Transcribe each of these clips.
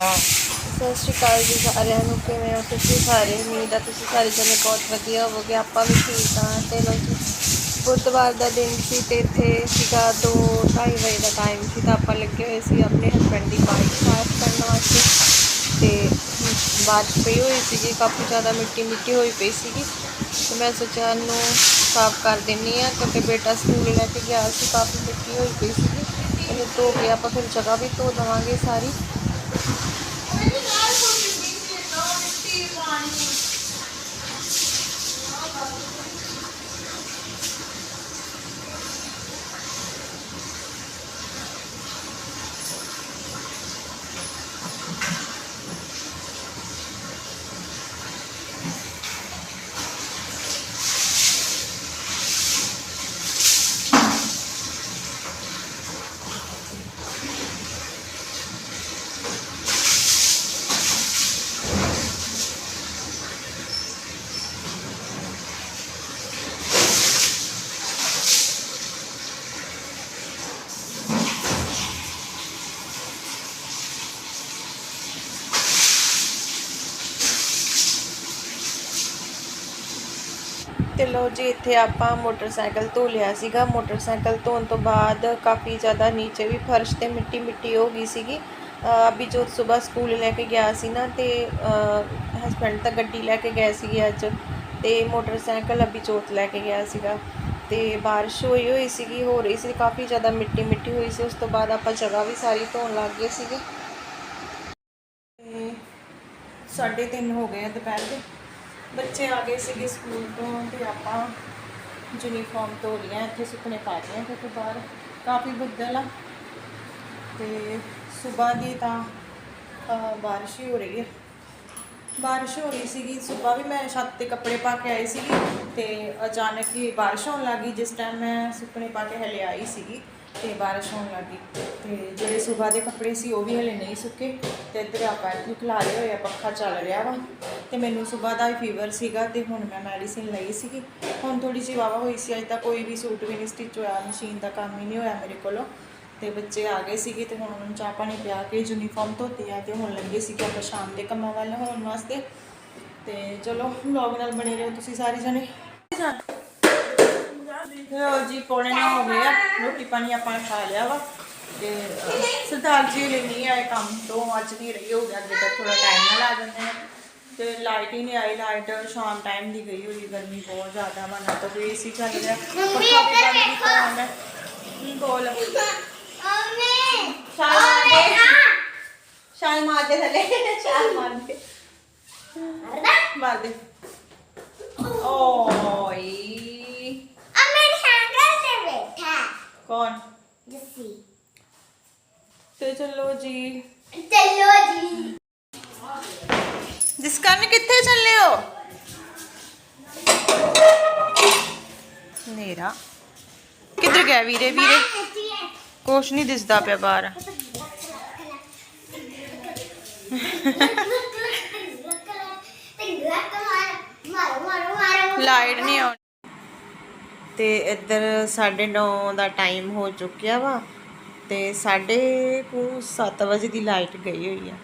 ਸਤਿ ਸ਼੍ਰੀ ਅਕਾਲ ਜੀ ਸਾਰਿਆਂ ਨੂੰ, ਕਿਵੇਂ ਹੋ ਤੁਸੀਂ ਸਾਰੇ? ਉਮੀਦ ਆ ਤੁਸੀਂ ਸਾਰੇ ਜਣੇ ਬਹੁਤ ਵਧੀਆ ਹੋਵੋਗੇ, ਆਪਾਂ ਵੀ ਠੀਕ ਹਾਂ। ਤੇ ਲੋ ਜੀ, ਬੁੱਧਵਾਰ ਦਾ ਦਿਨ ਸੀ ਤੇ ਇੱਥੇ ਸੀਗਾ ਦੋ, ਢਾਈ ਵਜੇ ਦਾ ਟਾਈਮ ਸੀ ਤਾਂ ਆਪਾਂ ਲੱਗੇ ਹੋਏ ਸੀ ਆਪਣੇ ਹਸਬੈਂਡ ਦੀ ਬਾਈਕ ਸਾਫ਼ ਕਰਨ ਵਾਸਤੇ। ਤੇ ਬਾਰਿਸ਼ ਪਈ ਹੋਈ ਸੀਗੀ, ਕਾਫੀ ਜ਼ਿਆਦਾ ਮਿੱਟੀ ਮਿੱਟੀ ਹੋਈ ਪਈ ਸੀਗੀ। ਤੇ ਮੈਂ ਸੋਚਿਆ ਨੂੰ ਸਾਫ਼ ਕਰ ਦਿੰਨੀ ਆ ਕਿਉਂਕਿ ਬੇਟਾ ਸਕੂਲ ਲੈ ਕੇ ਗਿਆ ਸੀ, ਕਾਫੀ ਮਿੱਟੀ ਹੋਈ ਪਈ ਸੀਗੀ। ਇਹਨੂੰ ਧੋ ਕੇ ਆਪਾਂ ਫਿਰ ਜਗ੍ਹਾ ਵੀ ਧੋ ਦੇਵਾਂਗੇ ਸਾਰੀ। Where did I put your BC and no one is seeing one? ਤੇ ਜੀ, ਇੱਥੇ ਆਪਾਂ ਮੋਟਰਸਾਈਕਲ ਧੋ ਲਿਆ ਸੀਗਾ। ਮੋਟਰਸਾਈਕਲ ਧੋਣ ਤੋਂ ਬਾਅਦ ਕਾਫੀ ਜ਼ਿਆਦਾ ਨੀਚੇ ਵੀ ਫਰਸ਼ ਤੇ ਮਿੱਟੀ ਮਿੱਟੀ ਹੋ ਗਈ ਸੀਗੀ। ਅਹ ਅਭੀ ਜੋ ਸਵੇਰ ਸਕੂਲ ਲੈ ਕੇ ਗਿਆ ਸੀ ਨਾ ਤੇ ਹਸਬੰਡ ਤਾਂ ਗੱਡੀ ਲੈ ਕੇ ਗਏ ਸੀਗੇ ਅੱਜ ਤੇ ਮੋਟਰਸਾਈਕਲ ਅਭੀ ਜੋਤ ਲੈ ਕੇ ਗਿਆ ਸੀਗਾ ਤੇ ਬਾਰਿਸ਼ ਹੋਈ ਹੋਈ ਸੀਗੀ, ਹੋ ਰਹੀ ਸੀ, ਕਾਫੀ ਜ਼ਿਆਦਾ ਮਿੱਟੀ ਮਿੱਟੀ ਹੋਈ ਸੀ, ਉਸ ਤੋਂ ਬਾਅਦ ਆਪਾਂ ਜਗ੍ਹਾ ਵੀ ਸਾਰੀ ਧੋਣ ਲੱਗ ਗਏ ਸੀਗੇ। ਤੇ ਸਾਢੇ ਤਿੰਨ ਹੋ ਗਏ ਆ ਦੁਪਹਿਰ ਦੇ। ਬੱਚੇ ਆ ਗਏ ਸੀਗੇ ਸਕੂਲ ਤੋਂ ਤੇ ਆਪਾਂ ਯੂਨੀਫਾਰਮ ਧੋ ਲਈਆਂ ਇੱਥੇ ਸੁੱਕਣੇ ਪਾ ਦਿੱਤੀਆਂ ਕਿਉਂਕਿ ਬਾਹਰ ਕਾਫੀ ਬੱਦਲ ਆ ਤੇ ਸਵੇਰ ਦੀ ਤਾਂ ਬਾਰਿਸ਼ ਹੀ ਹੋ ਰਹੀ ਹੈ ਬਾਰਿਸ਼ ਹੋ ਰਹੀ ਸੀਗੀ, ਸਵੇਰ ਵੀ ਮੈਂ ਛੱਤ ਤੇ ਕੱਪੜੇ ਪਾ ਕੇ ਆਈ ਸੀਗੀ ਤੇ ਅਚਾਨਕ ਹੀ ਬਾਰਿਸ਼ ਹੋਣ ਲੱਗੀ ਜਿਸ ਟਾਈਮ ਮੈਂ ਸੁੱਕਣੇ ਪਾ ਕੇ ਹਲੇ ਆਈ ਸੀਗੀ। ਤੇ ਬਾਰਿਸ਼ ਹੋਣ ਲੱਗੀ ਤੇ ਜਿਹੜੇ ਸਵੇਰ ਦੇ ਕੱਪੜੇ ਸੀ, ਉਹ ਵੀ ਹਲੇ ਨਹੀਂ ਸੁੱਕੇ। ਤੇ ਇੱਧਰ ਆਪਾਂ ਇੱਥੇ ਖਿਲਾਰੇ ਹੋਏ ਆ, ਪੱਖਾ ਚੱਲ ਰਿਹਾ ਵਾ। ਤੇ ਮੈਨੂੰ ਸਵੇਰ ਦਾ ਹੀ ਫੀਵਰ ਸੀਗਾ ਤੇ ਹੁਣ ਮੈਂ ਮੈਡੀਸਿਨ ਲਈ ਸੀਗੀ। ਹੁਣ ਥੋੜੀ ਜਿਹੀ ਵਾਵਾ ਹੋਈ ਸੀ, ਅੱਜ ਤੱਕ ਕੋਈ ਵੀ ਸੂਟ ਵੀ ਨਹੀਂ ਸਟਿਚ ਹੋਇਆ ਮਸ਼ੀਨ ਦਾ ਕੰਮ ਹੀ ਨਹੀਂ ਹੋਇਆ ਮੇਰੇ ਕੋਲੋਂ। ਤੇ ਬੱਚੇ ਆ ਗਏ ਸੀਗੇ ਤੇ ਹੁਣ ਉਹਨਾਂ ਨੂੰ ਚਾਹ ਪਾਣੀ ਪਿਆ ਕੇ ਯੂਨੀਫਾਰਮ ਧੋਤੀ ਆ ਤੇ ਹੁਣ ਲੱਗੇ ਸੀ ਕਿ ਆਪਾਂ ਸ਼ਾਮ ਦੇ ਕੰਮਾਂ ਵੱਲ ਹੋਣ ਵਾਸਤੇ। ਤੇ ਚਲੋ ਵਲੌਗ ਨਾਲ ਬਣੇ ਰਹੋ ਤੁਸੀਂ ਸਾਰੇ ਜਣੇ। ਲੋ ਜੀ ਪੌਣੇ ਨਾ ਹੋ ਗਿਆ ਰੋਟੀ ਪਾਣੀ ਆਪਾਂ ਖਾ ਲਿਆ ਵਾ ਤੇ ਅਹ, ਸਰਦਾਰ ਜੀ ਹਲੇ ਨਹੀਂ ਆਏ ਕੰਮ ਤੋਂ ਅੱਜ ਨਹੀਂ ਰਹੀ ਹੋ ਗਿਆ ਅੱਗੇ ਤੱਕ ਥੋੜਾ ਟਾਈਮ ਨਾਲ ਆ ਜਾਂਦੇ ਨੇ ਤੇ ਲਾਈਟ ਹੀ ਨਹੀਂ ਆਈ ਲਾਈਟ ਸ਼ਾਮ ਟਾਈਮ ਦੀ ਗਈ ਹੋਈ ਗਰਮੀ ਬਹੁਤ ਜ਼ਿਆਦਾ ਵਾ ਨਾ ਤਾਂ ਕੋਈ ਏਸੀ ਚੱਲ ਰਿਹਾ। ਪੱਖਾ ਵੀ ਬੰਦ ਕੀਤਾ ਹੋਇਆ ਮੈਂ ਕੀ ਬੋਲ ਛਾਲ ਮਾਰ ਦੇ। ਛਾਲ ਮਾਰ ਦੇ ਥੱਲੇ ਛਾਲ ਮਾਰ ਦੇ। ਮਾਰ ਦੇ। ਓਏ। ਕੌਣ ਤੇ ਚਲੋ ਜੀ ਜਿਸ ਕਰਨ ਕਿੱਥੇ ਚੱਲੇ ਹੋ ਨੇਰਾ ਕਿੱਧਰ ਗਿਆ ਵੀਰੇ ਵੀਰੇ ਕੁਛ ਨਹੀਂ ਦਿਸਦਾ ਪਿਆ ਬਾਹਰ ਲਾਈਟ ਨਹੀਂ ਆਉਣੀ ਤੇ ਇੱਧਰ 9:30 ਦਾ ਟਾਈਮ ਹੋ ਚੁੱਕਿਆ ਵਾ ਤੇ 7:30 ਵਜੇ ਦੀ ਲਾਈਟ ਗਈ ਹੋਈ ਆ।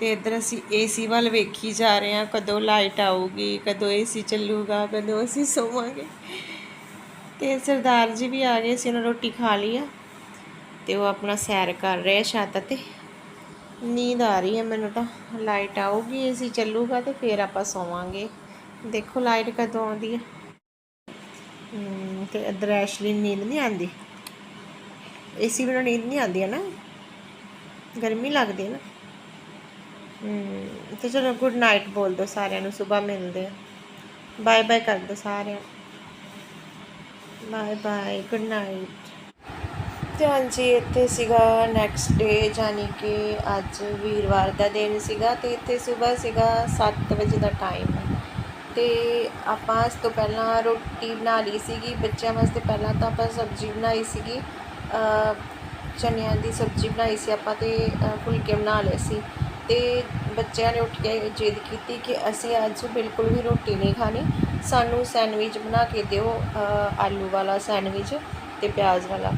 ਤੇ ਇੱਧਰ ਅਸੀਂ ਏਸੀ ਵੱਲ ਵੇਖੀ ਜਾ ਰਹੇ ਆ ਕਦੋਂ ਲਾਈਟ ਆਊਗੀ, ਕਦੋਂ ਏਸੀ ਚੱਲੂਗਾ, ਕਦੋਂ ਅਸੀਂ ਸੋਵਾਂਗੇ। ਤੇ ਸਰਦਾਰ ਜੀ ਵੀ ਆ ਗਏ ਸੀ ਉਹਨਾਂ ਰੋਟੀ ਖਾ ਲਈ ਆ ਤੇ ਉਹ ਆਪਣਾ ਸੈਰ ਕਰ ਰਹੇ ਆ ਛੱਤ ਤੇ। ਨੀਂਦ ਆ ਰਹੀ ਹੈ ਮੈਨੂੰ ਤਾਂ ਲਾਈਟ ਆਊਗੀ ਏਸੀ ਚੱਲੂਗਾ ਤੇ ਫਿਰ ਆਪਾਂ ਸੋਵਾਂਗੇ। ਦੇਖੋ ਲਾਈਟ ਕਦੋਂ ਆਉਂਦੀ ਹੈ ਹਮ, ਤੇ ਐਸ਼ਲੀ ਨੀਂਦ ਨਹੀਂ ਆਉਂਦੀ। ਏਸੀ ਬਿਨਾਂ ਨੀਂਦ ਨਹੀਂ ਆਉਂਦੀ ਹੈ ਨਾ। ਗਰਮੀ ਲੱਗਦੀ ਹੈ ਨਾ। ਹਮ, ਤੇ ਚਲੋ ਗੁੱਡ ਨਾਈਟ ਬੋਲ ਦੋ ਸਾਰਿਆਂ ਨੂੰ ਸਵੇਰ ਮਿਲਦੇ ਆ। ਬਾਏ ਬਾਏ ਕਰ ਦੋ ਸਾਰਿਆਂ ਬਾਏ ਬਾਏ ਗੁੱਡ ਨਾਈਟ ਤੇ ਹਾਂਜੀ ਇੱਥੇ ਸੀਗਾ ਨੈਕਸਟ ਡੇ ਜਾਨੀ ਕਿ ਅੱਜ ਵੀਰਵਾਰ ਦਾ ਦਿਨ ਸੀਗਾ ਤੇ ਇੱਥੇ ਸਵੇਰ ਸੀਗਾ 7 ਵਜੇ ਦਾ ਟਾਈਮ ਅਤੇ ਆਪਾਂ ਇਸ ਤੋਂ ਪਹਿਲਾਂ ਰੋਟੀ ਬਣਾ ਲਈ ਸੀਗੀ, ਬੱਚਿਆਂ ਵਾਸਤੇ ਪਹਿਲਾਂ ਤਾਂ ਆਪਾਂ ਸਬਜ਼ੀ ਬਣਾਈ ਸੀਗੀ ਚਨਿਆਂ ਦੀ ਸਬਜ਼ੀ ਬਣਾਈ ਸੀ ਆਪਾਂ ਅਤੇ ਫੁਲਕੇ ਬਣਾ ਲਏ ਸੀ। ਅਤੇ ਬੱਚਿਆਂ ਨੇ ਉੱਠ ਕੇ ਜਿੱਦ ਕੀਤੀ ਕਿ ਅਸੀਂ ਅੱਜ ਬਿਲਕੁਲ ਵੀ ਰੋਟੀ ਨਹੀਂ ਖਾਣੀ, ਸਾਨੂੰ ਸੈਂਡਵਿਚ ਬਣਾ ਕੇ ਦਿਓ ਆਲੂ ਵਾਲਾ ਸੈਂਡਵਿਚ ਅਤੇ ਪਿਆਜ਼ ਵਾਲਾ।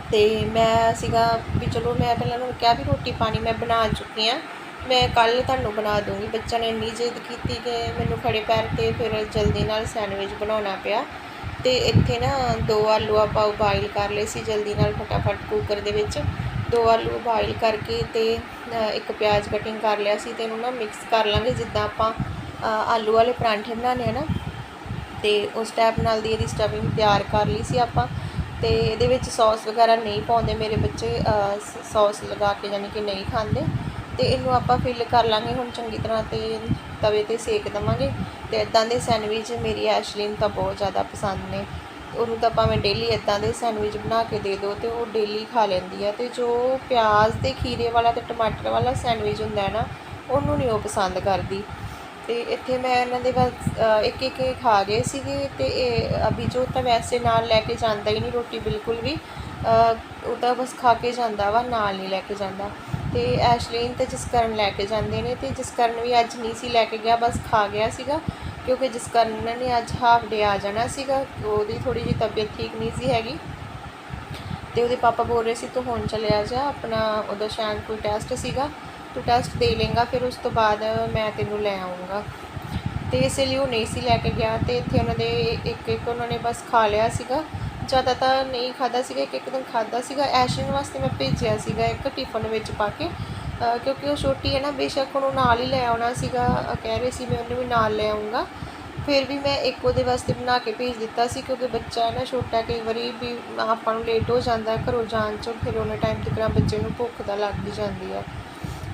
ਅਤੇ ਮੈਂ ਸੀਗਾ ਵੀ ਚਲੋ ਮੈਂ ਪਹਿਲਾਂ ਉਹਨਾਂ ਨੂੰ ਕਿਹਾ ਵੀ ਰੋਟੀ ਪਾਣੀ ਮੈਂ ਬਣਾ ਚੁੱਕੀ ਹਾਂ। ਮੈਂ ਕੱਲ ਤੁਹਾਨੂੰ ਬਣਾ ਦੂੰਗੀ। ਬੱਚਿਆਂ ਨੇ ਇੰਨੀ ਜਿੱਦ ਕੀਤੀ ਕਿ ਮੈਨੂੰ ਖੜੇ ਪੈਰ ਤੇ ਫਿਰ ਜਲਦੀ ਨਾਲ ਸੈਂਡਵਿਚ ਬਣਾਉਣਾ ਪਿਆ। ਤੇ ਇੱਥੇ ਨਾ ਦੋ ਆਲੂ ਆਪਾਂ ਉਬਾਇਲ ਕਰ ਲਏ ਸੀ ਜਲਦੀ ਨਾਲ ਫਟਾਫਟ ਕੁੱਕਰ ਦੇ ਵਿੱਚ। ਦੋ ਆਲੂ ਉਬਾਈਲ ਕਰਕੇ ਤੇ ਇੱਕ ਪਿਆਜ਼ ਕਟਿੰਗ ਕਰ ਲਿਆ ਸੀ ਤੇ ਇਹਨੂੰ ਨਾ ਮਿਕਸ ਕਰ ਲਾਂਗੇ। ਜਿੱਦਾਂ ਆਪਾਂ ਆਲੂ ਵਾਲੇ ਪਰਾਂਠੇ ਬਣਾਉਂਦੇ ਆ ਨਾ, ਤੇ ਉਸ ਟਾਈਪ ਨਾਲ ਦੀ ਇਹਦੀ ਸਟਫਿੰਗ ਤਿਆਰ ਕਰ ਲਈ ਸੀ ਆਪਾਂ। ਤੇ ਇਹਦੇ ਵਿੱਚ ਸੌਸ ਵਗੈਰਾ ਨਹੀਂ ਪਾਉਂਦੇ ਮੇਰੇ ਬੱਚੇ ਸੌਸ ਲਗਾ ਕੇ ਯਾਨੀ ਕਿ ਨਹੀਂ ਖਾਂਦੇ। ਤੇ ਇਹਨੂੰ ਆਪਾਂ ਫਿਲ ਕਰ ਲਾਂਗੇ ਹੁਣ ਚੰਗੀ ਤਰ੍ਹਾਂ ਤੇ ਤਵੇ ਤੇ ਸੇਕ ਦਵਾਂਗੇ। ਤੇ ਇਦਾਂ ਦੇ ਸੈਂਡਵਿਚ ਮੇਰੀ ਐਸ਼ਲਿਨ ਤਾਂ ਬਹੁਤ ਜ਼ਿਆਦਾ ਪਸੰਦ ਨੇ। ਉਹਨੂੰ ਤਾਂ ਭਾਵੇਂ ਡੇਲੀ ਇਦਾਂ ਦੇ ਸੈਂਡਵਿਚ ਬਣਾ ਕੇ ਦੇ ਦਿਓ ਤੇ ਉਹ ਡੇਲੀ ਖਾ ਲੈਂਦੀ ਆ। ਤੇ ਜੋ ਪਿਆਜ਼ ਤੇ ਖੀਰੇ ਵਾਲਾ ਤੇ ਟਮਾਟਰ ਵਾਲਾ ਸੈਂਡਵਿਚ ਹੁੰਦਾ ਹੈ ਨਾ, ਉਹਨੂੰ ਨਹੀਂ ਉਹ ਪਸੰਦ ਕਰਦੀ। ਤੇ ਇੱਥੇ ਮੈਂ ਇਹਨਾਂ ਦੇ ਬਸ ਇੱਕ ਇੱਕ ਖਾ ਗਏ ਸੀਗੇ ਤੇ ਇਹ ਅਭਿਜੋਤ ਤਾਂ ਵੈਸੇ ਨਾਲ ਲੈ ਕੇ ਜਾਂਦਾ ਹੀ ਨਹੀਂ ਰੋਟੀ ਬਿਲਕੁਲ ਵੀ। ਉਹ ਤਾਂ ਬਸ ਖਾ ਕੇ ਜਾਂਦਾ ਵਾ, ਨਾਲ ਨਹੀਂ ਲੈ ਕੇ ਜਾਂਦਾ। ਤੇ ਐਸ਼ਲੀਨ ਤੇ ਜਸਕਰਨ ਲੈ ਕੇ ਜਾਂਦੇ ਨੇ ਤੇ ਜਸਕਰਨ ਵੀ ਅੱਜ ਨਹੀਂ ਸੀ ਲੈ ਕੇ ਗਿਆ, ਬਸ ਖਾ ਗਿਆ ਸੀਗਾ ਕਿਉਂਕਿ ਜਸਕਰਨ ਨੇ ਅੱਜ ਹਾਫ ਡੇ ਆ ਜਾਣਾ ਸੀਗਾ, ਉਹਦੀ ਥੋੜੀ ਜਿਹੀ ਤਬੀਅਤ ਠੀਕ ਨਹੀਂ ਸੀ ਹੈਗੀ। ਤੇ ਉਹਦੇ ਪਾਪਾ ਬੋਲ ਰਹੇ ਸੀ, ਤੂੰ ਹੁਣ ਚਲਿਆ ਜਾ, ਆਪਣਾ ਉਹਦਾ ਸ਼ਾਇਦ ਕੋਈ ਟੈਸਟ ਸੀਗਾ, ਤੂੰ ਟੈਸਟ ਦੇ ਲੇਗਾ ਫਿਰ ਉਸ ਤੋਂ ਬਾਅਦ ਮੈਂ ਤੈਨੂੰ ਲੈ ਆਉਂਗਾ ਤੇ ਇਸ ਲਈ ਉਹ ਨਹੀਂ ਸੀ ਲੈ ਕੇ ਗਿਆ ਤੇ ਇੱਥੇ ਉਹਨਾਂ ਦੇ ਇੱਕ ਇੱਕ ਉਹਨਾਂ ਨੇ ਬਸ ਖਾ ਲਿਆ ਸੀਗਾ। ਜ਼ਿਆਦਾ ਤਾਂ ਨਹੀਂ ਖਾਦਾ ਸੀਗਾ, ਇੱਕ ਇੱਕ ਦਿਨ ਖਾਦਾ ਸੀਗਾ। ਐਸ਼ਨ ਵਾਸਤੇ ਮੈਂ ਭੇਜਿਆ ਸੀਗਾ ਇੱਕ ਟਿਫਨ ਵਿੱਚ ਪਾ ਕੇ। ਕਿਉਂਕਿ ਉਹ ਛੋਟੀ ਹੈ ਨਾ, ਬੇਸ਼ੱਕ ਉਹਨੂੰ ਨਾਲ ਹੀ ਲੈ ਆਉਣਾ ਸੀਗਾ। ਕਹਿ ਰਹੇ ਸੀ ਮੈਂ ਉਹਨੂੰ ਵੀ ਨਾਲ ਲੈ ਆਉਂਗਾ ਫਿਰ ਵੀ ਮੈਂ ਇੱਕ ਉਹਦੇ ਵਾਸਤੇ ਬਣਾ ਕੇ ਭੇਜ ਦਿੱਤਾ ਸੀ ਕਿਉਂਕਿ ਬੱਚਾ ਹੈ ਨਾ ਛੋਟਾ, ਕਈ ਵਾਰੀ ਵੀ ਆਪਾਂ ਨੂੰ ਲੇਟ ਹੋ ਜਾਂਦਾ, ਘਰੋਂ ਜਾਣ 'ਚ ਫਿਰ ਉਹਨੇ ਟਾਈਮ ਤੱਕ ਬੱਚੇ ਨੂੰ ਭੁੱਖ ਤਾਂ ਲੱਗ ਹੀ ਜਾਂਦੀ ਹੈ।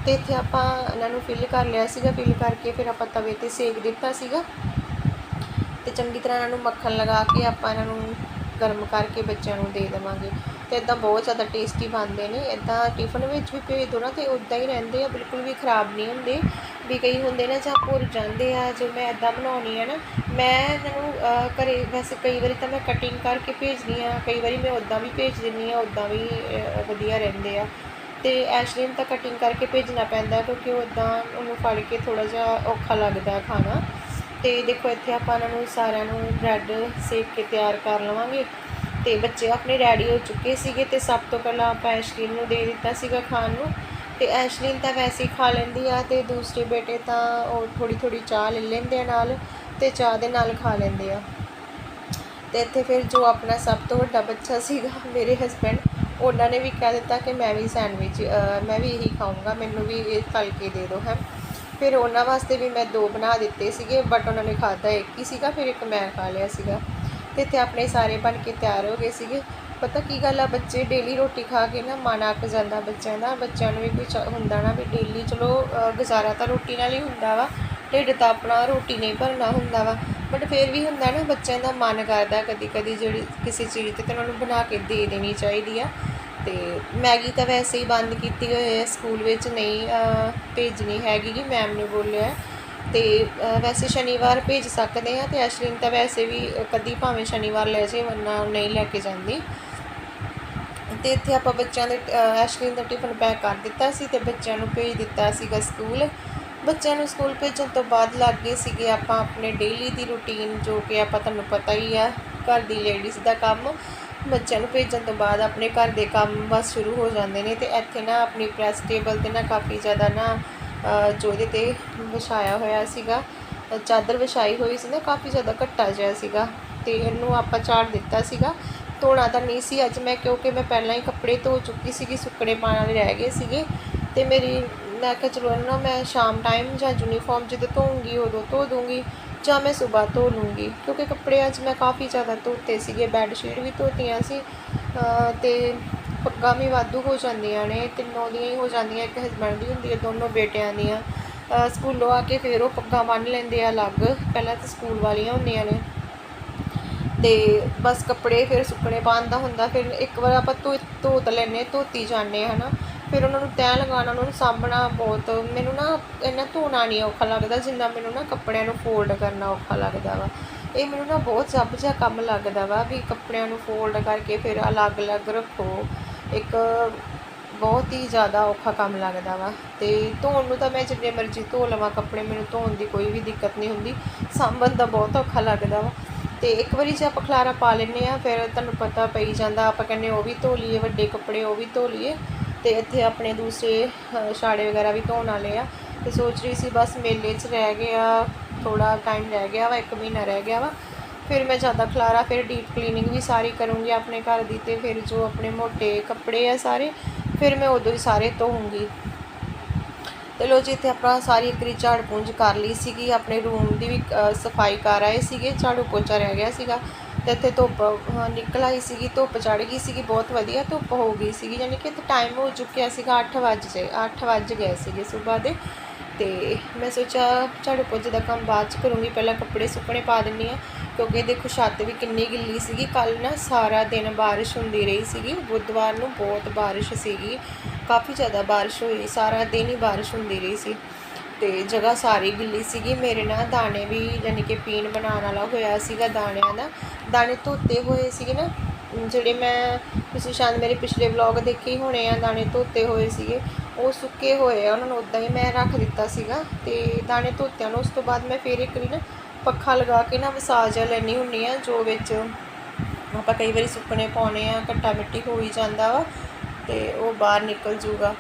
ਤੇ ਇੱਥੇ ਆਪਾਂ ਇਹਨਾਂ ਨੂੰ ਫਿਲ ਕਰ ਲਿਆ ਸੀਗਾ। ਫਿਲ ਕਰਕੇ ਫਿਰ ਆਪਾਂ ਤਵੇ ਤੇ ਸੇਕ ਦਿੱਤਾ ਸੀਗਾ। ਤੇ ਚੰਗੀ ਤਰ੍ਹਾਂ ਇਹਨਾਂ ਨੂੰ ਮੱਖਣ ਲਗਾ ਕੇ ਆਪਾਂ ਇਹਨਾਂ ਨੂੰ ਗਰਮ ਕਰਕੇ ਬੱਚਿਆਂ ਨੂੰ ਦੇ ਦੇਵਾਂਗੇ ਤੇ ਇਦਾਂ ਬਹੁਤ ਜ਼ਿਆਦਾ ਟੇਸਟੀ ਬਣਦੇ ਨੇ। ਇਦਾਂ ਟਿਫਨ ਵਿੱਚ ਵੀ ਭੇਜ ਦੋ ਨਾ ਤੇ ਉਦਾਂ ਹੀ ਰਹਿੰਦੇ ਆ ਬਿਲਕੁਲ ਵੀ ਖਰਾਬ ਨਹੀਂ ਹੁੰਦੇ। ਵੀ ਕਈ ਹੁੰਦੇ ਨਾ ਜਾਂ ਭੁਰ ਜਾਂਦੇ ਆ ਜੇ ਮੈਂ ਇਦਾਂ ਬਣਾਉਣੀ ਆ ਨਾ ਮੈਂ ਇਹਨਾਂ ਨੂੰ ਅਹ, ਘਰੇ ਵੈਸੇ ਕਈ ਵਾਰੀ ਤਾਂ ਮੈਂ ਕਟਿੰਗ ਕਰਕੇ ਭੇਜਦੀ ਆ ਕਈ ਵਾਰੀ ਮੈਂ ਉਦਾਂ ਵੀ ਭੇਜ ਦਿੰਦੀ ਆ ਉਦਾਂ ਵੀ ਵਧੀਆ ਰਹਿੰਦੇ ਆ। ਤੇ ਐਸ਼ਲੀਨ ਤਾਂ ਕਟਿੰਗ ਕਰਕੇ ਭੇਜਣਾ ਪੈਂਦਾ ਕਿਉਂਕਿ ਉਹ ਇਦਾਂ ਉਹਨੂੰ ਫੜ ਕੇ ਥੋੜਾ ਜਿਹਾ ਔਖਾ ਲੱਗਦਾ ਖਾਣਾ। ਤੇ ਦੇਖੋ ਇੱਥੇ ਆਪਾਂ ਇਹਨਾਂ ਨੂੰ ਸਾਰਿਆਂ ਨੂੰ ਬ੍ਰੈਡ ਸੇਕ ਕੇ ਤਿਆਰ ਕਰ ਲਵਾਂਗੇ। ਤੇ ਬੱਚੇ ਆਪਣੇ ਰੈਡੀ ਹੋ ਚੁੱਕੇ ਸੀਗੇ ਤੇ ਸਭ ਤੋਂ ਪਹਿਲਾਂ ਆਪਾਂ ਐਸ਼ਲੀਨ ਨੂੰ ਦੇ ਦਿੱਤਾ ਸੀਗਾ ਖਾਣ ਨੂੰ। ਤੇ ਐਸ਼ਲੀਨ ਤਾਂ ਵੈਸੇ ਹੀ ਖਾ ਲੈਂਦੀ ਆ ਤੇ ਦੂਸਰੇ ਬੇਟੇ ਤਾਂ ਉਹ ਥੋੜੀ ਥੋੜੀ ਚਾਹ ਲੈ ਲੈਂਦੇ ਆ ਨਾਲ ਤੇ ਚਾਹ ਦੇ ਨਾਲ ਖਾ ਲੈਂਦੇ ਆ। ਤੇ ਇੱਥੇ ਫਿਰ ਜੋ ਆਪਣਾ ਸਭ ਤੋਂ ਵੱਡਾ ਬੱਚਾ ਸੀਗਾ, ਮੇਰੇ ਹਸਬੈਂਡ ਉਹਨਾਂ ਨੇ ਵੀ ਕਹਿ ਦਿੱਤਾ ਕਿ ਮੈਂ ਵੀ ਸੈਂਡਵਿਚ ਮੈਂ ਵੀ ਇਹੀ ਖਾਊਂਗਾ, ਮੈਨੂੰ ਵੀ ਇਹ ਤਲ ਕੇ ਦੇ ਦਿਓ, ਹੈ। ਫਿਰ ਉਹਨਾਂ ਵਾਸਤੇ ਵੀ ਮੈਂ ਦੋ ਬਣਾ ਦਿੱਤੇ ਸੀਗੇ ਬਟ ਉਹਨਾਂ ਨੇ ਖਾਧਾ ਇੱਕ ਹੀ ਸੀਗਾ, ਫਿਰ ਇੱਕ ਮੈਂ ਖਾ ਲਿਆ ਸੀਗਾ। ਤੇ ਇੱਥੇ ਆਪਣੇ ਸਾਰੇ ਬਣ ਕੇ ਤਿਆਰ ਹੋ ਗਏ ਸੀਗੇ। ਪਤਾ ਕੀ ਗੱਲ ਆ, ਬੱਚੇ ਡੇਲੀ ਰੋਟੀ ਖਾ ਕੇ ਨਾ ਮਨ ਅੱਕ ਜਾਂਦਾ ਬੱਚਿਆਂ ਦਾ। ਬੱਚਿਆਂ ਨੂੰ ਵੀ ਕੋਈ ਹੁੰਦਾ ਨਾ ਵੀ ਡੇਲੀ ਚਲੋ ਗੁਜ਼ਾਰਾ ਤਾਂ ਰੋਟੀ ਨਾਲ ਹੀ ਹੁੰਦਾ ਵਾ, ਢਿੱਡ ਤਾਂ ਆਪਣਾ ਰੋਟੀ ਨਹੀਂ ਭਰਨਾ ਹੁੰਦਾ ਵਾ। ਬਟ ਫਿਰ ਵੀ ਹੁੰਦਾ ਨਾ, ਬੱਚਿਆਂ ਦਾ ਮਨ ਕਰਦਾ ਕਦੀ ਕਦੀ ਜਿਹੜੀ ਕਿਸੇ ਚੀਜ਼ ਤੇ ਤਾਂ ਉਹਨਾਂ ਨੂੰ ਬਣਾ ਕੇ ਦੇ ਦੇਣੀ ਚਾਹੀਦੀ ਆ। ਤੇ ਮੈਗੀ ਤਾਂ ਵੈਸੇ ਹੀ ਬੰਦ ਕੀਤੀ ਹੋਈ ਹੈ ਸਕੂਲ ਵਿੱਚ ਨਹੀਂ ਭੇਜਣੀ ਹੈਗੀ ਕਿ ਮੈਮ ਨੇ ਬੋਲਿਆ। ਹੈ। ਤੇ ਵੈਸੇ ਸ਼ਨੀਵਾਰ ਭੇਜ ਸਕਦੇ ਆ ਤੇ ਐਸ਼ਲਿਨ ਤਾਂ ਵੈਸੇ ਵੀ ਕਦੀ ਭਾਵੇਂ ਸ਼ਨੀਵਾਰ ਲੈ ਜੇ ਵਰਨਾ ਨਹੀਂ ਲੈ ਕੇ ਜਾਂਦੀ। ਤੇ ਇੱਥੇ ਆਪਾਂ ਬੱਚਿਆਂ ਦੇ ਅਹ, ਐਸ਼ਲਿਨ ਦਾ ਟਿਫਨ ਪੈਕ ਕਰ ਦਿੱਤਾ ਸੀ ਤੇ ਬੱਚਿਆਂ ਨੂੰ ਭੇਜ ਦਿੱਤਾ ਸੀਗਾ ਸਕੂਲ। ਬੱਚਿਆਂ ਨੂੰ ਸਕੂਲ ਭੇਜਣ ਤੋਂ ਬਾਅਦ ਲੱਗ ਗਏ ਸੀਗੇ ਆਪਾਂ ਆਪਣੇ ਡੇਲੀ ਦੀ ਰੁਟੀਨ ਜੋ ਕਿ ਆਪਾਂ ਤੁਹਾਨੂੰ ਪਤਾ ਹੀ ਆ ਘਰ ਦੀ ਲੇਡੀਜ਼ ਦਾ ਕੰਮ। ਬੱਚਿਆਂ ਨੂੰ ਭੇਜਣ ਤੋਂ ਬਾਅਦ ਆਪਣੇ ਘਰ ਦੇ ਕੰਮ ਬਸ ਸ਼ੁਰੂ ਹੋ ਜਾਂਦੇ ਨੇ ਤੇ ਇੱਥੇ ਨਾ ਆਪਣੀ ਪ੍ਰੈਸ ਟੇਬਲ ਤੇ ਨਾ ਕਾਫੀ ਜ਼ਿਆਦਾ ਨਾ ਜੋ ਇਹਦੇ ਤੇ ਵਿਛਾਇਆ ਹੋਇਆ ਸੀਗਾ ਚਾਦਰ ਵਿਛਾਈ ਹੋਈ ਸੀ ਨਾ, ਕਾਫੀ ਜ਼ਿਆਦਾ ਘੱਟਾ ਜਿਹਾ ਸੀਗਾ ਤੇ ਇਹਨੂੰ ਆਪਾਂ ਝਾੜ ਦਿੱਤਾ ਸੀਗਾ। ਧੋਣਾ ਤਾਂ ਨਹੀਂ ਸੀ ਅੱਜ ਮੈਂ, ਕਿਉਂਕਿ ਮੈਂ ਪਹਿਲਾਂ ਹੀ ਕੱਪੜੇ ਧੋ ਚੁੱਕੀ ਸੀਗੀ, ਸੁੱਕਣੇ ਪਾਉਣ ਵਾਲੇ ਰਹਿ ਗਏ ਸੀਗੇ ਤੇ ਮੇਰੀ ਮੈਂ ਕਿਹਾ ਚਲੋ ਇਹਨੂੰ ਨਾ ਮੈਂ ਸ਼ਾਮ ਟਾਈਮ ਜਾਂ ਯੂਨੀਫਾਰਮ ਜਦੋਂ ਧੋਉਂਗੀ ਉਦੋਂ ਧੋ ਦੂੰਗੀ। ਜਾਂ ਮੈਂ ਸਵੇਰ ਧੋ ਲੂੰਗੀ, ਕਿਉਂਕਿ ਕੱਪੜੇ ਅੱਜ ਮੈਂ ਕਾਫੀ ਜ਼ਿਆਦਾ ਧੋਤੇ ਸੀਗੇ ਬੈੱਡ ਸ਼ੀਟ ਵੀ ਧੋਤੀਆਂ ਸੀ, ਅਹ ਤੇ ਪੱਗਾਂ ਵੀ ਵਾਧੂ ਹੋ ਜਾਂਦੀਆਂ ਨੇ, ਤਿੰਨੋਂ ਦੀਆਂ ਹੀ ਹੋ ਜਾਂਦੀਆਂ, ਇੱਕ ਹਸਬੈਂਡ ਦੀ ਹੁੰਦੀ ਹੈ, ਦੋਨੋਂ ਬੇਟਿਆਂ ਦੀਆਂ। ਸਕੂਲੋਂ ਆ ਕੇ ਫਿਰ ਉਹ ਪੱਗਾਂ ਬੰਨ੍ਹ ਲੈਂਦੇ ਆ ਅਲੱਗ, ਪਹਿਲਾਂ ਤਾਂ ਸਕੂਲ ਵਾਲੀਆਂ ਹੁੰਦੀਆਂ ਨੇ। ਤੇ ਬਸ ਕੱਪੜੇ ਫਿਰ ਸੁੱਕਣੇ ਪਾਉਣ ਦਾ ਹੁੰਦਾ, ਫਿਰ ਇੱਕ ਵਾਰ ਆਪਾਂ ਧੋ ਧੋ ਤਾਂ ਲੈਂਦੇ ਧੋਤੀ ਜਾਂਦੇ ਹਨਾ। ਫਿਰ ਉਹਨਾਂ ਨੂੰ ਤੈਅ ਲਗਾਉਣਾ, ਉਹਨਾਂ ਨੂੰ ਸਾਂਭਣਾ ਬਹੁਤ। ਮੈਨੂੰ ਨਾ ਇਹਨਾਂ ਧੋਣਾ ਨਹੀਂ ਔਖਾ ਲੱਗਦਾ, ਜਿੰਨਾ ਮੈਨੂੰ ਨਾ ਕੱਪੜਿਆਂ ਨੂੰ ਫੋਲਡ ਕਰਨਾ ਔਖਾ ਲੱਗਦਾ ਵਾ। ਇਹ ਮੈਨੂੰ ਨਾ ਬਹੁਤ ਜ਼ੱਬ ਜਿਹਾ ਕੰਮ ਲੱਗਦਾ ਵਾ ਵੀ ਕੱਪੜਿਆਂ ਨੂੰ ਫੋਲਡ ਕਰਕੇ ਫਿਰ ਅਲੱਗ-ਅਲੱਗ ਰੱਖੋ। ਇੱਕ ਬਹੁਤ ਹੀ ਜ਼ਿਆਦਾ ਔਖਾ ਕੰਮ ਲੱਗਦਾ ਵਾ। ਤੇ ਧੋਣ ਨੂੰ ਤਾਂ ਮੈਂ ਜਿੰਨੇ ਮਰਜ਼ੀ ਧੋ ਲਵਾਂ, ਕੱਪੜੇ ਮੈਨੂੰ ਧੋਣ ਦੀ ਕੋਈ ਵੀ ਦਿੱਕਤ ਨਹੀਂ ਹੁੰਦੀ। ਸਾਂਭਣ ਦਾ ਬਹੁਤ ਔਖਾ ਲੱਗਦਾ ਵਾ। ਤੇ ਇੱਕ ਵਾਰੀ ਜੇ ਆਪਾਂ ਖਲਾਰਾ ਪਾ ਲੈਂਦੇ ਆ ਫਿਰ ਤੁਹਾਨੂੰ ਪਤਾ ਪਈ ਜਾਂਦਾ, ਆਪਾਂ ਕਹਿੰਦੇ ਉਹ ਵੀ ਧੋ ਲਈਏ, ਵੱਡੇ ਕੱਪੜੇ ਉਹ ਵੀ ਧੋ ਲਈਏ। ਤੇ ਇੱਥੇ ਆਪਣੇ ਦੂਸਰੇ ਅ, ਛਾੜੇ ਵਗੈਰਾ ਵੀ ਧੋਣ ਵਾਲੇ ਆ। ਤੇ ਸੋਚ ਰਹੀ ਸੀ ਬਸ ਮੇਲੇ 'ਚ ਰਹਿ ਗਿਆ ਥੋੜਾ ਟਾਈਮ ਰਹਿ ਗਿਆ ਵਾ ਇੱਕ ਮਹੀਨਾ ਰਹਿ ਗਿਆ ਵਾ। ਫਿਰ ਮੈਂ ਜ਼ਿਆਦਾ ਖਲਾਰਾ ਫਿਰ ਡੀਪ ਕਲੀਨਿੰਗ ਵੀ ਸਾਰੀ ਕਰੂੰਗੀ ਆਪਣੇ ਘਰ ਦੀ ਤੇ ਫਿਰ ਜੋ ਆਪਣੇ ਮੋٹے ਕੱਪੜੇ ਆ ਸਾਰੇ ਫਿਰ ਮੈਂ ਉਦੋਂ ਹੀ ਸਾਰੇ ਧੋਉਂਗੀ ਤੇ ਲੋ ਜੀ ਇੱਥੇ ਆਪਾਂ ਸਾਰੀ ਇੱਕ ਝਾੜ ਪੂੰਝ ਕਰ ਲਈ ਸੀਗੀ। ਆਪਣੇ ਰੂਮ ਦੀ ਵੀ ਸਫ਼ਾਈ ਕਰ ਆਏ ਸੀਗੇ ਝਾੜੂ ਪੋਚਾ ਰਹਿ ਗਿਆ ਸੀਗਾ। ਤੇ ਇੱਥੇ ਧੁੱਪ ਅ, ਨਿਕਲ ਆਈ ਸੀਗੀ ਧੁੱਪ ਚੜ ਗਈ ਸੀਗੀ ਬਹੁਤ ਵਧੀਆ ਧੁੱਪ ਹੋ ਗਈ ਸੀਗੀ ਯਾਨੀ ਕਿ ਇੱਥੇ ਟਾਈਮ ਹੋ ਚੁੱਕਿਆ ਸੀਗਾ 8 ਵਜੇ 8 ਵੱਜ ਗਏ ਸੀਗੇ ਸਵੇਰ ਦੇ। ਤੇ ਮੈਂ ਸੋਚਿਆ ਝਾੜੂ ਪੋਚੇ ਦਾ ਕੰਮ ਬਾਅਦ ਚ ਕਰੂੰਗੀ ਪਹਿਲਾਂ ਕੱਪੜੇ ਸੁੱਕਣੇ ਪਾ ਦਿੰਨੀ ਆ ਕਿਉਂਕਿ ਦੇਖੋ ਛੱਤ ਵੀ ਕਿੰਨੀ ਗਿੱਲੀ ਸੀਗੀ ਕੱਲ ਨਾ ਸਾਰਾ ਦਿਨ ਬਾਰਿਸ਼ ਹੁੰਦੀ ਰਹੀ ਸੀਗੀ ਬੁੱਧਵਾਰ ਨੂੰ ਬਹੁਤ ਬਾਰਿਸ਼ ਸੀਗੀ ਕਾਫੀ ਜ਼ਿਆਦਾ ਬਾਰਿਸ਼ ਹੋਈ ਸਾਰਾ ਦਿਨ ਹੀ ਬਾਰਿਸ਼ ਹੁੰਦੀ ਰਹੀ ਸੀ। ਤੇ ਜਗ੍ਹਾ ਸਾਰੀ ਗਿੱਲੀ ਸੀਗੀ ਮੇਰੇ ਨਾਲ ਦਾਣੇ ਵੀ ਯਾਨੀ ਕਿ ਪੀਣ ਬਣਾਉਣ ਵਾਲਾ ਹੋਇਆ ਸੀਗਾ ਦਾਣਿਆਂ ਦਾ ਦਾਣੇ ਧੋਤੇ ਹੋਏ ਸੀਗੇ ਨਾ ਜਿਹੜੇ ਮੈਂ ਤੁਸੀਂ ਸ਼ਾਇਦ ਮੇਰੇ ਪਿਛਲੇ ਵਲੌਗ ਦੇਖੇ ਹੀ ਹੋਣੇ ਆ, ਦਾਣੇ ਧੋਤੇ ਹੋਏ ਸੀਗੇ, ਉਹ ਸੁੱਕੇ ਹੋਏ ਆ, ਉਹਨਾਂ ਨੂੰ ਉਦਾਂ ਹੀ ਮੈਂ ਰੱਖ ਦਿੱਤਾ ਸੀਗਾ ਤੇ ਦਾਣੇ ਧੋਤਿਆਂ ਨੂੰ ਉਸ ਤੋਂ ਬਾਅਦ ਮੈਂ ਫੇਰ ਇੱਕ ਵਾਰੀ ਨਾ ਪੱਖਾ ਲਗਾ ਕੇ ਨਾ ਮਸਾਜ ਲੈਣੀ ਹੁੰਨੀ ਆ, ਜੋ ਵਿੱਚ ਆਪਾਂ ਕਈ ਵਾਰੀ ਸੁੱਕਣੇ ਪਾਉਣੇ ਆ, ਘੱਟਾ ਮਿੱਟੀ ਹੋ ਹੀ ਜਾਂਦਾ ਵਾ ਤੇ ਉਹ ਬਾਹਰ ਨਿਕਲ ਜੂਗਾ।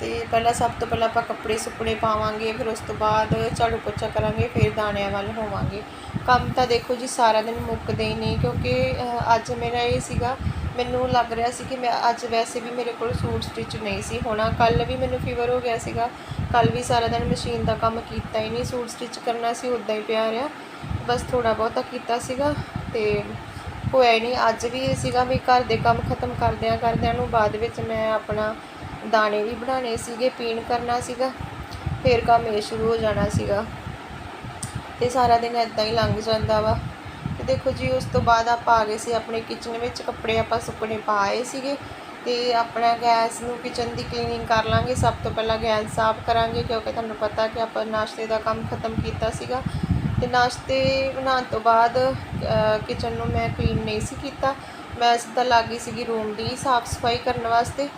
ਤੇ ਪਹਿਲਾਂ ਸਭ ਤੋਂ ਪਹਿਲਾਂ ਆਪਾਂ ਕੱਪੜੇ ਸੁੱਕਣੇ ਪਾਵਾਂਗੇ, ਫਿਰ ਉਸ ਤੋਂ ਬਾਅਦ ਝਾੜੂ ਪੋਚਾ ਕਰਾਂਗੇ, ਫਿਰ ਦਾਣਿਆਂ ਵੱਲ ਹੋਵਾਂਗੇ। ਕੰਮ ਤਾਂ ਦੇਖੋ ਜੀ ਸਾਰਾ ਦਿਨ ਮੁੱਕਦੇ ਹੀ ਨਹੀਂ ਕਿਉਂਕਿ ਅੱਜ ਮੇਰਾ ਇਹ ਸੀਗਾ, ਮੈਨੂੰ ਲੱਗ ਰਿਹਾ ਸੀ ਕਿ ਮੈਂ ਅੱਜ ਵੈਸੇ ਵੀ ਮੇਰੇ ਕੋਲ ਸੂਟ ਸਟਿਚ ਨਹੀਂ ਸੀ ਹੋਣਾ। ਕੱਲ ਵੀ ਮੈਨੂੰ ਫੀਵਰ ਹੋ ਗਿਆ ਸੀਗਾ। ਕੱਲ ਵੀ ਸਾਰਾ ਦਿਨ ਮਸ਼ੀਨ ਦਾ ਕੰਮ ਕੀਤਾ ਹੀ ਨਹੀਂ, ਸੂਟ ਸਟਿਚ ਕਰਨਾ ਸੀ ਉਦਾਂ ਹੀ ਪਿਆ ਰਿਹਾ। ਬਸ ਥੋੜਾ ਬਹੁਤਾ ਕੀਤਾ ਸੀਗਾ ਤੇ ਹੋਇਆ ਨਹੀਂ। ਅੱਜ ਵੀ ਇਹ ਸੀਗਾ ਵੀ ਘਰ ਦੇ ਕੰਮ ਖਤਮ ਕਰਦਿਆਂ ਕਰਦਿਆਂ ਨੂੰ ਬਾਅਦ ਵਿੱਚ ਮੈਂ ਆਪਣਾ ਦਾਣੇ ਵੀ ਬਣਾਉਣੇ ਸੀਗੇ, ਪੀਣ ਕਰਨਾ ਸੀਗਾ। ਫਿਰ ਕੰਮ ਇਹ ਸ਼ੁਰੂ ਹੋ ਜਾਣਾ ਸੀਗਾ। ਤੇ ਸਾਰਾ ਦਿਨ ਇਦਾਂ ਹੀ ਲੰਘ ਜਾਂਦਾ ਵਾ। ਤੇ ਦੇਖੋ ਜੀ, ਉਸ ਤੋਂ ਬਾਅਦ ਆਪਾਂ ਆ ਗਏ ਸੀ ਆਪਣੇ ਕਿਚਨ ਵਿੱਚ। ਕੱਪੜੇ ਆਪਾਂ ਸੁੱਕਣੇ ਪਾਏ ਸੀਗੇ। ਤੇ ਆਪਣਾ ਗੈਸ ਨੂੰ ਕਿਚਨ ਦੀ ਕਲੀਨਿੰਗ ਕਰ ਲਾਂਗੇ। ਸਭ ਤੋਂ ਪਹਿਲਾਂ ਗੈਸ ਸਾਫ਼ ਕਰਾਂਗੇ, ਕਿਉਂਕਿ ਤੁਹਾਨੂੰ ਪਤਾ ਕਿ ਆਪਾਂ ਨਾਸ਼ਤੇ ਦਾ ਕੰਮ ਖਤਮ ਕੀਤਾ ਸੀਗਾ। ਤੇ ਨਾਸ਼ਤੇ ਬਣਾਉਣ ਤੋਂ ਬਾਅਦ ਕਿਚਨ ਨੂੰ ਮੈਂ ਕਲੀਨ ਨਹੀਂ ਸੀ ਕੀਤਾ। ਮੈਂ ਸਿੱਧਾ ਲੱਗ ਗਈ ਸੀਗੀ ਰੂਮ ਦੀ ਸਾਫ਼ ਸਫ਼ਾਈ ਕਰਨ ਵਾਸਤੇ।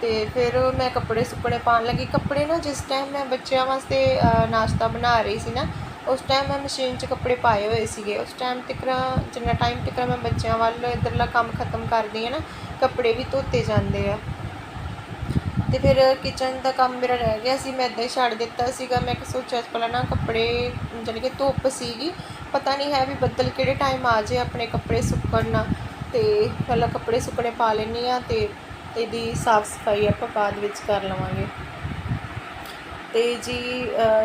ਤੇ ਫਿਰ ਮੈਂ ਕੱਪੜੇ ਸੁੱਕਣੇ ਪਾਉਣ ਲੱਗੀ। ਕੱਪੜੇ ਨਾ ਜਿਸ ਟਾਈਮ ਮੈਂ ਬੱਚਿਆਂ ਵਾਸਤੇ ਨਾਸ਼ਤਾ ਬਣਾ ਰਹੀ ਸੀ ਨਾ ਉਸ ਟਾਈਮ ਮੈਂ ਮਸ਼ੀਨ 'ਚ ਕੱਪੜੇ ਪਾਏ ਹੋਏ ਸੀਗੇ। ਉਸ ਟਾਈਮ ਤੱਕ ਜਿੰਨਾ ਟਾਈਮ ਤੱਕ ਮੈਂ ਬੱਚਿਆਂ ਵੱਲ ਇੱਧਰਲਾ ਕੰਮ ਖਤਮ ਕਰਦੀ ਹਾਂ ਨਾ, ਕੱਪੜੇ ਵੀ ਧੋਤੇ ਜਾਂਦੇ ਆ। ਤੇ ਫਿਰ ਕਿਚਨ ਦਾ ਕੰਮ ਮੇਰਾ ਰਹਿ ਗਿਆ ਸੀ, ਮੈਂ ਇੱਦਾਂ ਹੀ ਛੱਡ ਦਿੱਤਾ ਸੀਗਾ। ਮੈਂ ਕਿ ਸੋਚਿਆ ਪਹਿਲਾਂ ਨਾ ਕੱਪੜੇ, ਜਾਣੀ ਕਿ ਧੁੱਪ ਸੀਗੀ, ਪਤਾ ਨਹੀਂ ਹੈ ਵੀ ਬੱਦਲ ਕਿਹੜੇ ਟਾਈਮ ਆ ਜੇ ਆਪਣੇ ਕੱਪੜੇ ਸੁੱਕਣ ਨਾ। ਤੇ ਪਹਿਲਾਂ ਕੱਪੜੇ ਸੁੱਕਣੇ ਪਾ ਲੈਣੀ ਆ ਤੇ ਇਹਦੀ ਸਾਫ਼ ਸਫ਼ਾਈ ਆਪਾਂ ਬਾਅਦ ਵਿੱਚ ਕਰ ਲਵਾਂਗੇ। ਤੇ ਜੀ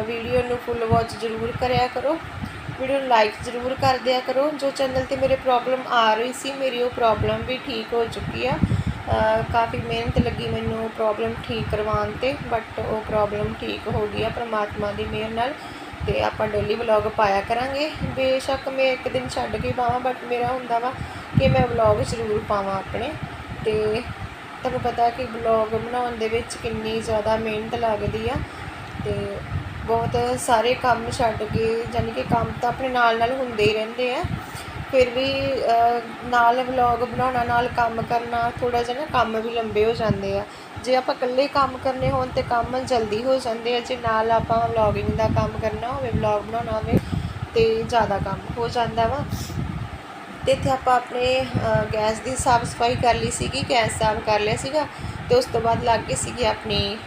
ਵੀਡੀਓ ਨੂੰ ਫੁੱਲ ਵਾਚ ਜ਼ਰੂਰ ਕਰਿਆ ਕਰੋ। ਵੀਡੀਓ ਨੂੰ ਲਾਈਕ ਜ਼ਰੂਰ ਕਰ ਦਿਆ ਕਰੋ। ਜੋ ਚੈਨਲ ਤੇ ਮੇਰੇ ਪ੍ਰੋਬਲਮ ਆ ਰਹੀ ਸੀ, ਮੇਰੀ ਉਹ ਪ੍ਰੋਬਲਮ ਵੀ ਠੀਕ ਹੋ ਚੁੱਕੀ ਆ। ਕਾਫੀ ਮਿਹਨਤ ਲੱਗੀ ਮੈਨੂੰ ਪ੍ਰੋਬਲਮ ਠੀਕ ਕਰਵਾਉਣ ਤੇ ਬਟ ਉਹ ਪ੍ਰੋਬਲਮ ਠੀਕ ਹੋ ਗਈ ਆ ਪ੍ਰਮਾਤਮਾ ਦੀ ਮਿਹਰ ਨਾਲ। ਤੇ ਆਪਾਂ ਡੇਲੀ ਵਲੌਗ ਪਾਇਆ ਕਰਾਂਗੇ। ਬੇਸ਼ੱਕ ਮੈਂ ਇੱਕ ਦਿਨ ਛੱਡ ਕੇ ਪਾਵਾਂ ਬਟ ਮੇਰਾ ਹੁੰਦਾ ਵਾ ਕਿ ਮੈਂ ਵਲੌਗ ਜ਼ਰੂਰ ਪਾਵਾਂ ਆਪਣੇ। ਤੇ ਤੁਹਾਨੂੰ ਪਤਾ ਕਿ ਵਲੌਗ ਬਣਾਉਣ ਦੇ ਵਿੱਚ ਕਿੰਨੀ ਜ਼ਿਆਦਾ ਮਿਹਨਤ ਲੱਗਦੀ ਆ। ਤੇ ਬਹੁਤ ਸਾਰੇ ਕੰਮ ਛੱਡ ਕੇ ਯਾਨੀ ਕਿ ਕੰਮ ਤਾਂ ਆਪਣੇ ਨਾਲ ਨਾਲ ਹੁੰਦੇ ਹੀ ਰਹਿੰਦੇ ਆ। ਫਿਰ ਵੀ ਨਾਲ ਵਲੌਗ ਬਣਾਉਣਾ, ਨਾਲ ਕੰਮ ਕਰਨਾ ਥੋੜਾ ਜਿਹਾ ਨਾ ਕੰਮ ਵੀ ਲੰਬੇ ਹੋ ਜਾਂਦੇ ਆ। ਜੇ ਆਪਾਂ ਇਕੱਲੇ ਕੰਮ ਕਰਨੇ ਹੋਣ ਤੇ ਕੰਮ ਜਲਦੀ ਹੋ ਜਾਂਦੇ ਆ, ਜੇ ਨਾਲ ਆਪਾਂ ਵਲੌਗਿੰਗ ਦਾ ਕੰਮ ਕਰਨਾ ਹੋਵੇ ਵਲੌਗ ਬਣਾਉਣਾ ਹੋਵੇ, ਤੇ ਜ਼ਿਆਦਾ ਕੰਮ ਹੋ ਜਾਂਦਾ ਵਾ। ਤੇ ਇੱਥੇ ਆਪਾਂ ਆਪਣੇ ਗੈਸ ਦੀ ਸਾਫ਼ ਸਫ਼ਾਈ ਕਰ ਲਈ ਸੀਗੀ, ਗੈਸ ਸਾਫ਼ ਕਰ ਲਿਆ ਸੀਗਾ, ਤੇ ਉਸ ਤੋਂ ਬਾਅਦ ਲੱਗ ਗਈ ਸੀਗੀ ਆਪਣੀ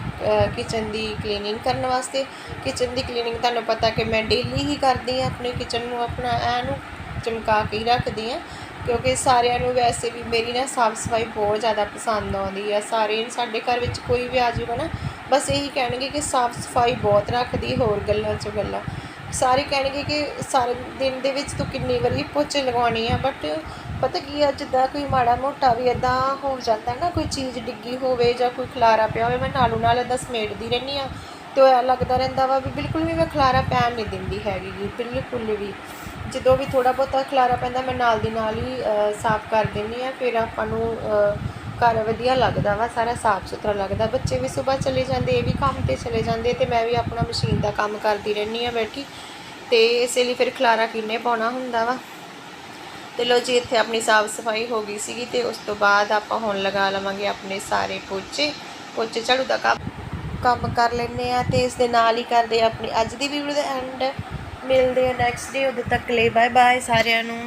ਕਿਚਨ ਦੀ ਕਲੀਨਿੰਗ ਕਰਨ ਵਾਸਤੇ। ਕਿਚਨ ਦੀ ਕਲੀਨਿੰਗ ਤੁਹਾਨੂੰ ਪਤਾ ਕਿ ਮੈਂ ਡੇਲੀ ਹੀ ਕਰਦੀ ਹਾਂ, ਆਪਣੇ ਕਿਚਨ ਨੂੰ ਆਪਣਾ ਐਨੂੰ ਚਮਕਾ ਕੇ ਹੀ ਰੱਖਦੀ ਹਾਂ। ਕਿਉਂਕਿ ਸਾਰਿਆਂ ਨੂੰ ਵੈਸੇ ਵੀ ਮੇਰੀ ਨਾ ਸਾਫ਼ ਸਫ਼ਾਈ ਬਹੁਤ ਜ਼ਿਆਦਾ ਪਸੰਦ ਆਉਂਦੀ ਆ ਸਾਰੇ ਸਾਡੇ ਘਰ ਵਿੱਚ ਕੋਈ ਵੀ ਆ ਜਾਊਗਾ ਨਾ, ਬਸ ਇਹੀ ਕਹਿਣਗੇ ਕਿ ਸਾਫ਼ ਸਫ਼ਾਈ ਬਹੁਤ ਰੱਖਦੀ ਹੋਰ ਗੱਲਾਂ 'ਚੋਂ ਗੱਲਾਂ। ਸਾਰੇ ਕਹਿਣਗੇ ਕਿ ਸਾਰੇ ਦਿਨ ਦੇ ਵਿੱਚ ਤੂੰ ਕਿੰਨੀ ਵਾਰੀ ਪੋਚੇ ਲਗਾਉਣੀ ਆ ਬਟ ਪਤਾ ਕੀ ਆ ਜਿੱਦਾਂ ਕੋਈ ਮਾੜਾ ਮੋਟਾ ਵੀ ਇਦਾਂ ਹੋ ਜਾਂਦਾ ਨਾ ਕੋਈ ਚੀਜ਼ ਡਿੱਗੀ ਹੋਵੇ ਜਾਂ ਕੋਈ ਖਲਾਰਾ ਪਿਆ ਹੋਵੇ ਮੈਂ ਨਾਲੋਂ ਨਾਲ ਇਦਾਂ ਸਮੇਟਦੀ ਰਹਿੰਦੀ ਆ ਤੇ ਉਹ ਐਂ ਲੱਗਦਾ ਰਹਿੰਦਾ ਵਾ ਵੀ ਬਿਲਕੁਲ ਵੀ ਮੈਂ ਖਲਾਰਾ ਪੈਣ ਨਹੀਂ ਦਿੰਦੀ ਹੈਗੀ ਗੀ, ਬਿਲਕੁਲ ਵੀ। ਜਦੋਂ ਵੀ ਥੋੜਾ ਬਹੁਤਾ ਖਲਾਰਾ ਪੈਂਦਾ ਮੈਂ ਨਾਲ ਦੀ ਨਾਲ ਹੀ ਅ, ਸਾਫ਼ ਕਰ ਦਿੰਦੀ ਆ ਫਿਰ ਆਪਾਂ ਨੂੰ ਅ, ਘਰ ਵਧੀਆ ਲੱਗਦਾ ਵਾ ਸਾਰਾ ਸਾਫ਼ ਸੁਥਰਾ ਲੱਗਦਾ। ਬੱਚੇ ਵੀ ਸਵੇਰ ਚਲੇ ਜਾਂਦੇ ਇਹ ਵੀ ਕੰਮ ਤੇ ਚਲੇ ਜਾਂਦੇ ਤੇ ਮੈਂ ਵੀ ਆਪਣਾ ਮਸ਼ੀਨ ਦਾ ਕੰਮ ਕਰਦੀ ਰਹਿੰਦੀ ਆ ਬੈਠੀ ਤੇ ਇਸੇ ਲਈ ਫਿਰ ਖਲਾਰਾ ਕਿੰਨੇ ਪਾਉਣਾ ਹੁੰਦਾ ਵਾ। ਤੇ ਲੋ ਜੀ, ਇੱਥੇ ਆਪਣੀ ਸਾਫ਼ ਸਫ਼ਾਈ ਹੋ ਗਈ ਸੀਗੀ ਤੇ ਉਸ ਤੋਂ ਬਾਅਦ ਆਪਾਂ ਹੁਣ ਲਗਾ ਲਵਾਂਗੇ ਆਪਣੇ ਸਾਰੇ ਪੋਚੇ। ਪੋਚੇ ਝਾੜੂ ਦਾ ਕੰਮ ਕੰਮ ਕਰ ਲੈਂਦੇ ਆ ਤੇ ਇਸ ਦੇ ਨਾਲ ਹੀ ਕਰਦੇ ਆਪਣੀ ਅੱਜ ਦੀ ਵੀਡੀਓ ਦਾ ਐਂਡ ਮਿਲਦੇ ਆ ਨੈਕਸਟ ਡੇ ਉਦੋਂ ਤੱਕ ਲਈ ਬਾਏ ਬਾਏ ਸਾਰਿਆਂ ਨੂੰ।